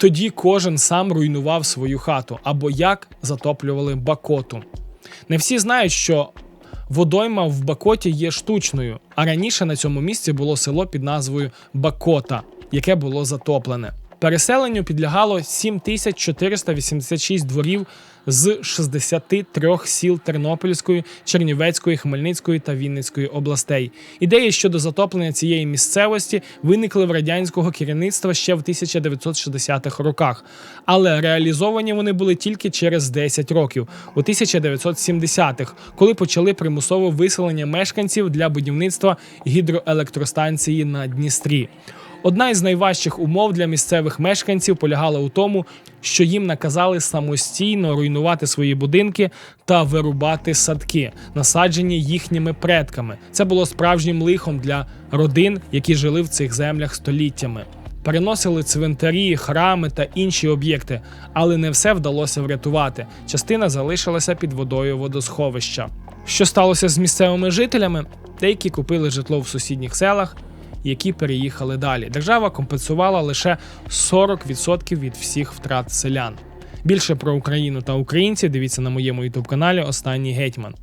Тоді кожен сам руйнував свою хату або як затоплювали бакоту. Не всі знають, що водойма в Бакоті є штучною, а раніше на цьому місці було село під назвою Бакота, яке було затоплене. Переселенню підлягало 7486 дворів з 63 сіл Тернопільської, Чернівецької, Хмельницької та Вінницької областей. Ідеї щодо затоплення цієї місцевості виникли в радянського керівництва ще в 1960-х роках, але реалізовані вони були тільки через 10 років, у 1970-х, коли почали примусове виселення мешканців для будівництва гідроелектростанції на Дністрі. Одна із найважчих умов для місцевих мешканців полягала у тому, що їм наказали самостійно руйнувати свої будинки та вирубати садки, насаджені їхніми предками. Це було справжнім лихом для родин, які жили в цих землях століттями. Переносили цвинтарі, храми та інші об'єкти, але не все вдалося врятувати. Частина залишилася під водою водосховища. Що сталося з місцевими жителями? Деякі купили житло в сусідніх селах, які переїхали далі. Держава компенсувала лише 40% від всіх втрат селян. Більше про Україну та українців дивіться на моєму ютуб каналі Останній гетьман.